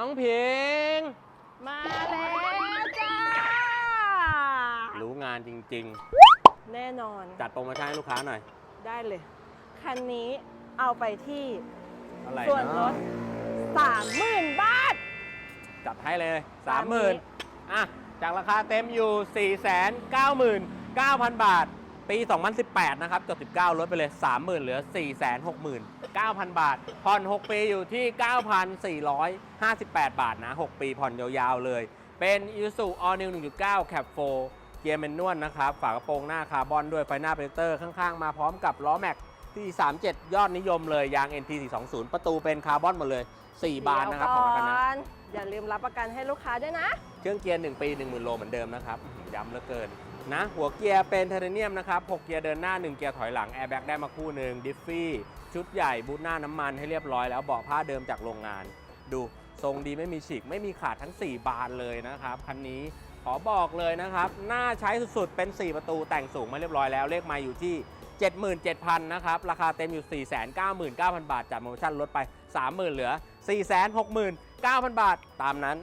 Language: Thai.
น้องพิงมาแล้วจ้า รู้งานจริง แน่นอน ๆ จัดโปรโมชั่นให้ลูกค้าหน่อย ได้เลย คันนี้เอาไปที่อะไรส่วนลเนาะด30,000 บาท จัดให้เลยตามนี้30,000อะ จากราคาเต็มอยู่ 499,000 บาท ปี 2018 นะครับจด19 ลดไปเลย 30,000 เหลือ 469,000 บาท ผ่อน 6 ปีอยู่ที่ 9,458 บาทนะ 6 ปีผ่อนยาวๆเลย เป็น Isuzu All New 1.9 Cap 4 เกียร์แมนนวลนะครับ ฝากระโปรงหน้าคาร์บอนด้วยไฟหน้าโปรเจคเตอร์ข้างๆ มาพร้อมกับล้อแม็กที่ 37 ยอดนิยมเลย ยาง NT 420 ประตูเป็นคาร์บอนหมดเลย 4 บานนะครับของอาคานะเดี๋ยวก่อนอย่าลืม รับประกันให้ลูกค้าด้วยนะ เครื่องเกียร์ 1 ปี 10,000 โลเหมือนเดิมนะครับย้ำเหลือเกินนะ หัวเกียร์เป็นไทเทเนียมนะครับ 6 เกียร์เดินหน้า 1 เกียร์ถอยหลัง แอร์แบ็กได้มาคู่หนึ่งดิฟฟี่ชุดใหญ่บูทหน้าน้ำมันให้เรียบร้อยแล้วเบาะผ้าเดิมจากโรงงาน ดูทรงดีไม่มีฉีกไม่มีขาดทั้ง 4 บานเลยนะครับคันนี้ขอบอกเลยนะครับน่าใช้สุดๆเป็น 4 ประตูแต่งสูงมาเรียบร้อยแล้วเลขมาอยู่ที่77,000 นะครับ ราคาเต็มอยู่ 499,000 บาทจากโปรโมชั่นลดไป 30,000 เหลือ 9,000 บาทตามนั้น